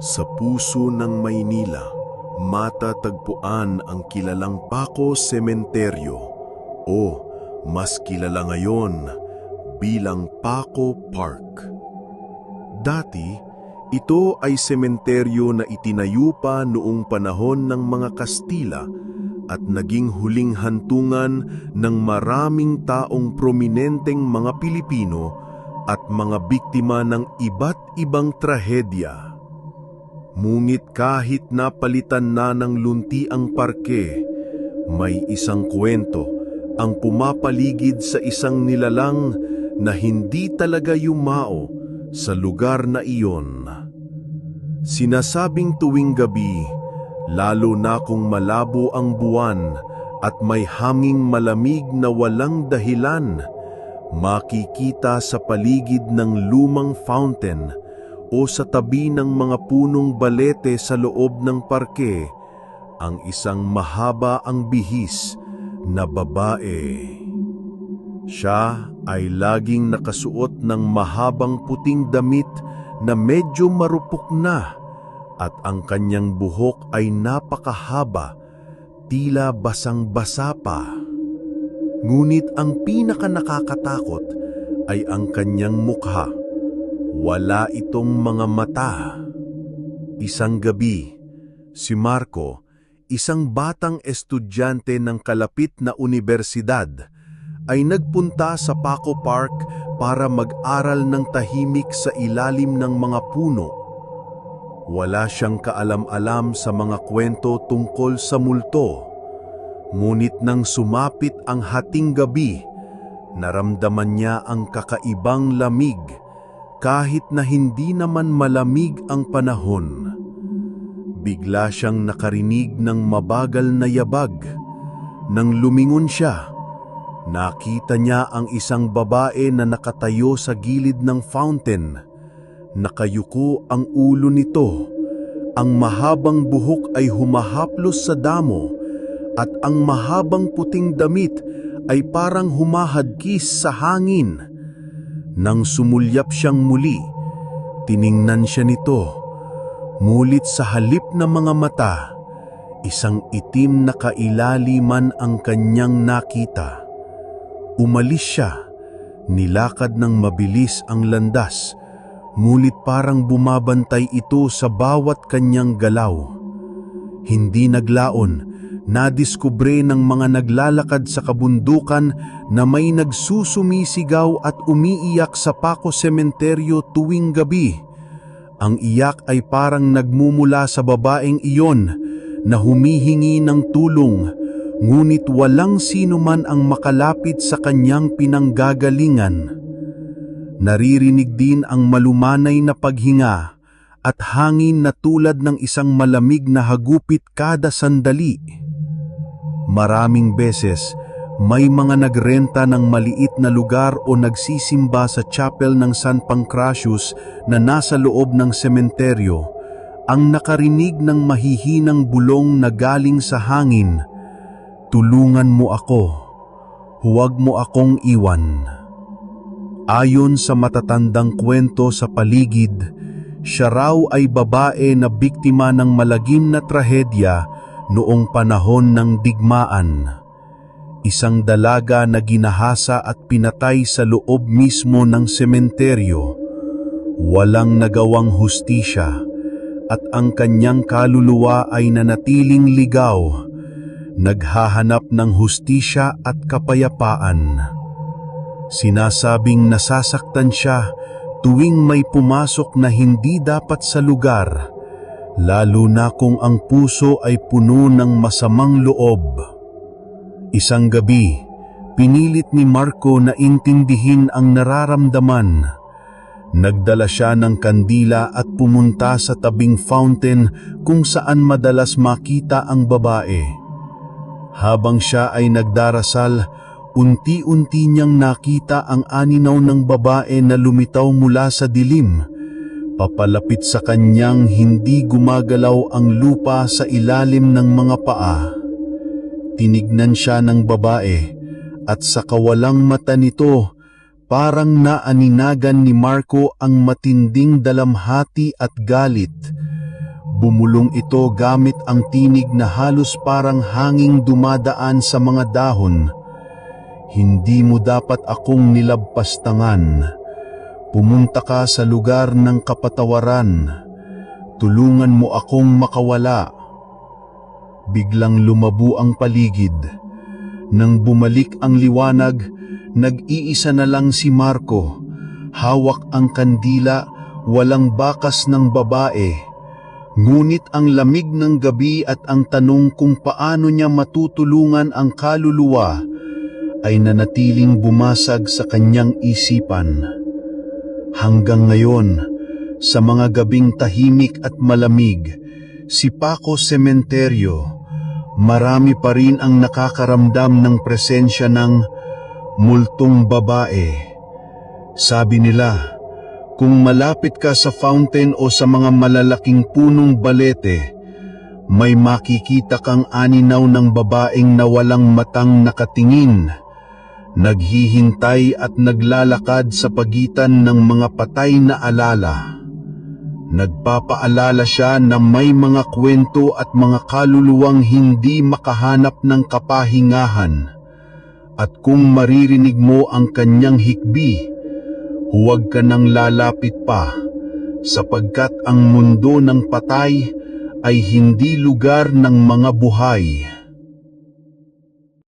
Sa puso ng Maynila, matatagpuan ang kilalang Paco Cementerio o mas kilala ngayon bilang Paco Park. Dati, ito ay sementeryo na itinayo pa noong panahon ng mga Kastila at naging huling hantungan ng maraming taong prominenteng mga Pilipino at mga biktima ng iba't ibang trahedya. Ngunit kahit napalitan na ng lunti ang parke, may isang kwento ang pumapaligid sa isang nilalang na hindi talaga yumao sa lugar na iyon. Sinasabing tuwing gabi, lalo na kung malabo ang buwan at may hanging malamig na walang dahilan, makikita sa paligid ng lumang fountain o sa tabi ng mga punong balete sa loob ng parke ang isang mahaba ang bihis na babae. Siya ay laging nakasuot ng mahabang puting damit na medyo marupok na at ang kanyang buhok ay napakahaba, tila basang-basa pa. Ngunit ang pinaka nakakatakot ay ang kanyang mukha. Wala itong mga mata. Isang gabi, si Marco, isang batang estudyante ng kalapit na universidad, ay nagpunta sa Paco Park para mag-aral ng tahimik sa ilalim ng mga puno. Wala siyang kaalam-alam sa mga kwento tungkol sa multo. Ngunit nang sumapit ang hating gabi, naramdaman niya ang kakaibang lamig kahit na hindi naman malamig ang panahon. Bigla siyang nakarinig ng mabagal na yabag. Nang lumingon siya, Nakita niya ang isang babae na nakatayo sa gilid ng fountain. Nakayuko ang ulo nito. Ang mahabang buhok ay humahaplos sa damo at ang mahabang puting damit ay parang humahadkis sa hangin. Nang sumulyap siyang muli, tiningnan siya nito. Mulit sa halip na mga mata, isang itim na kailaliman ang kanyang nakita. Umalis siya, nilakad ng mabilis ang landas, ngunit parang bumabantay ito sa bawat kanyang galaw. Hindi naglaon, nadiskubre ng mga naglalakad sa kabundukan na may nagsusumisigaw at umiiyak sa Paco Sementeryo tuwing gabi. Ang iyak ay parang nagmumula sa babaeng iyon na humihingi ng tulong ngunit walang sino man ang makalapit sa kanyang pinanggagalingan. Naririnig din ang malumanay na paghinga at hangin na tulad ng isang malamig na hagupit kada sandali. Maraming beses, may mga nagrenta ng maliit na lugar o nagsisimba sa chapel ng San Pancratius na nasa loob ng sementeryo ang nakarinig ng mahihinang bulong na galing sa hangin Tulungan mo ako, huwag mo akong iwan. Ayon sa matatandang kwento sa paligid, siya raw ay babae na biktima ng malagim na trahedya noong panahon ng digmaan. Isang dalaga na ginahasa at pinatay sa loob mismo ng sementeryo. Walang nagawang hustisya at ang kanyang kaluluwa ay nanatiling ligaw naghahanap ng hustisya at kapayapaan. Sinasabing nasasaktan siya tuwing may pumasok na hindi dapat sa lugar, lalo na kung ang puso ay puno ng masamang loob. Isang gabi, pinilit ni Marco na intindihin ang nararamdaman. Nagdala siya ng kandila at pumunta sa tabing fountain kung saan madalas makita ang babae. Habang siya ay nagdarasal, unti-unti niyang nakita ang aninaw ng babae na lumitaw mula sa dilim. Papalapit sa kanyang hindi gumagalaw ang lupa sa ilalim ng mga paa. Tinignan siya ng babae at sa kawalang mata nito, parang naaninagan ni Marco ang matinding dalamhati at galit. Bumulong ito gamit ang tinig na halos parang hanging dumadaan sa mga dahon. Hindi mo dapat akong nilabpastangan. Pumunta ka sa lugar ng kapatawaran. Tulungan mo akong makawala. Biglang lumabo ang paligid. Nang bumalik ang liwanag, nag-iisa na lang si Marco. Hawak ang kandila, walang bakas ng babae. Ngunit ang lamig ng gabi at ang tanong kung paano niya matutulungan ang kaluluwa ay nanatiling bumasag sa kanyang isipan. Hanggang ngayon, sa mga gabing tahimik at malamig, si Paco Sementeryo, marami pa rin ang nakakaramdam ng presensya ng multong babae. Sabi nila, kung malapit ka sa fountain o sa mga malalaking punong balete, may makikita kang aninaw ng babaeng na walang matang nakatingin, naghihintay at naglalakad sa pagitan ng mga patay na alala. Nagpapaalala siya na may mga kwento at mga kaluluwang hindi makahanap ng kapahingahan. At kung maririnig mo ang kanyang hikbi, huwag ka nang lalapit pa, sapagkat ang mundo ng patay ay hindi lugar ng mga buhay.